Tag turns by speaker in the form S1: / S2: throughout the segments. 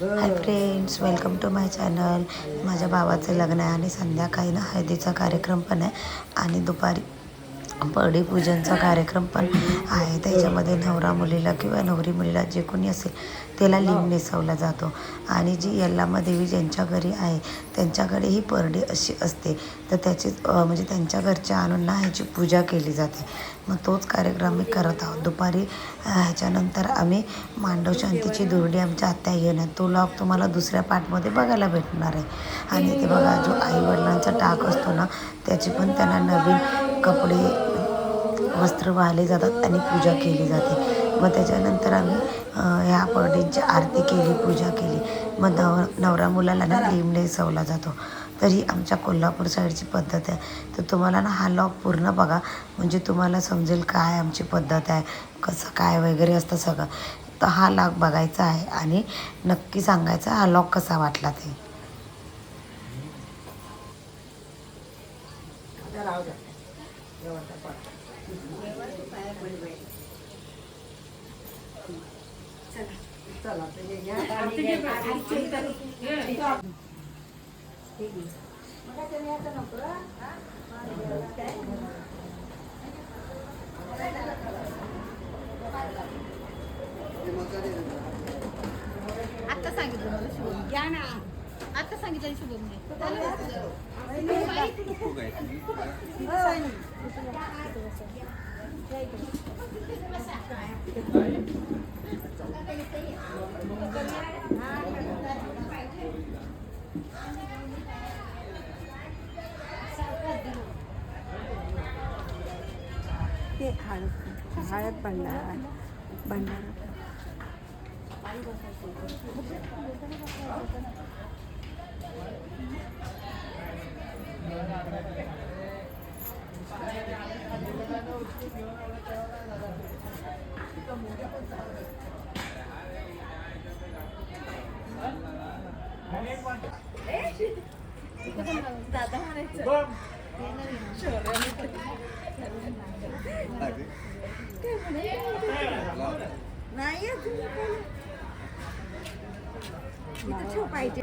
S1: Hi friends welcome to my channel माझ्या भावाचं लग्न आहे आणि संध्याकाळी ना हळदीचा कार्यक्रम पण आहे आणि दुपारी बर्डी पूजनचा कार्यक्रम पण आहे. त्याच्यामध्ये नवरा मुलीला किंवा नवरी मुलीला जे कोणी असेल त्याला लिंब नेसवला जातो. आणि जी यल्लामा देवी ज्यांच्या घरी आहे त्यांच्याकडे ही परडी अशी असते. तर त्याची म्हणजे त्यांच्या घरच्या आणून ना ह्याची पूजा केली जाते. मग तोच कार्यक्रम आम्ही करत आहोत. दुपारी ह्याच्यानंतर आम्ही मांडव शांतीची दुर्डी आमच्या आत्या येणार तो लॉक तुम्हाला दुसऱ्या पार्टमध्ये बघायला भेटणार आहे. आणि ते बघा जो आईवडिलांचा टाक असतो ना त्याची पण त्यांना नवीन कपडे वस्त्र वाहले जातात आणि पूजा केली जाते. मग त्याच्यानंतर आम्ही ह्या बर्डींची आरती केली पूजा केली. मग नव नवरा मुलाला ना लिंब नेसवला जातो. तर ही आमच्या कोल्हापूर साईडची पद्धत आहे. तर तुम्हाला ना हा लॉग पूर्ण बघा. म्हणजे तुम्हाला समजेल काय आमची पद्धत आहे कसं काय वगैरे असतं सगळं. तर हा लॉग बघायचा आहे आणि नक्की सांगायचा हा लॉग कसा वाटला ते.
S2: आता सांगितलं मला शुभम घ्या ना आता सांगितलं शुभम
S3: ते हळद हळद भंडारा भंडारा. नाही अजून ठेव पाहिजे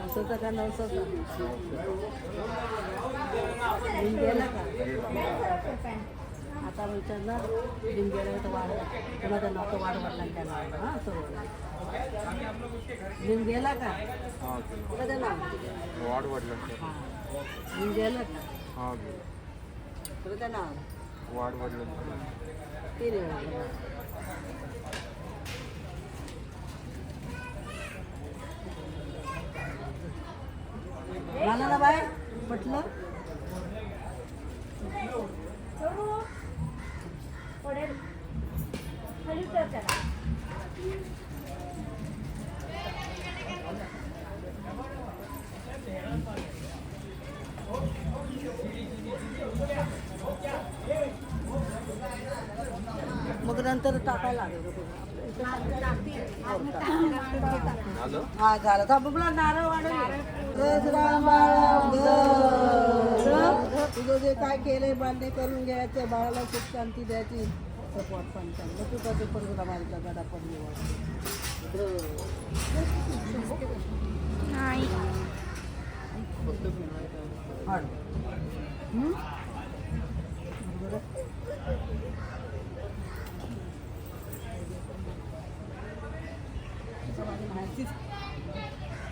S3: औषध का नवसत गेला का? आता विचारणार लिंगेला तर वाढ कोणाचं नाव तर वाढ वाढला हां का? कोणाचं नाव
S4: वाढ वाढलं
S3: हां. का?
S4: हा
S3: कोणाचं नाव
S4: वाढ. वाढलं
S3: मला ना बाय म्हटलं मग नंतर टाकायला लागेल हा झालं. बघला नारळ तुझं जे काय केलंय मान्य करून घ्यायचं बाळाला सुख शांती द्यायची. सपोर्ट पण चांगलं. तू कधी पण तुला माझ्या गडा पण माहितीच. हां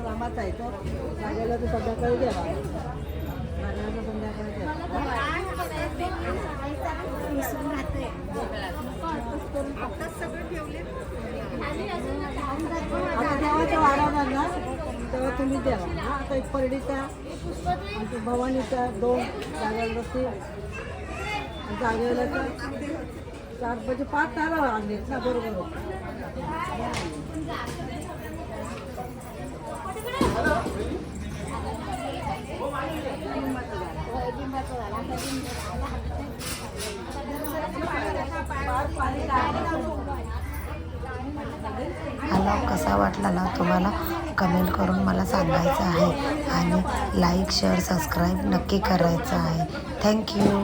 S3: कामात आहे तो लागेल तर संध्याकाळी द्यावा लागेल तर संध्याकाळी द्यावा आता जेव्हा तो वाढवणार ना तेव्हा तुम्ही द्यावा आता एक परडीचा आणि भवानीचा दोन जागेवरती जागेला तर चार म्हणजे पाच तारा आणलेत ना बरोबर.
S1: हा कसा वाटला ना तुम्हाला? कमेंट करून मला सांगायचं आहे. आणि लाईक शेअर सबस्क्राईब नक्की करायचं आहे. थँक्यू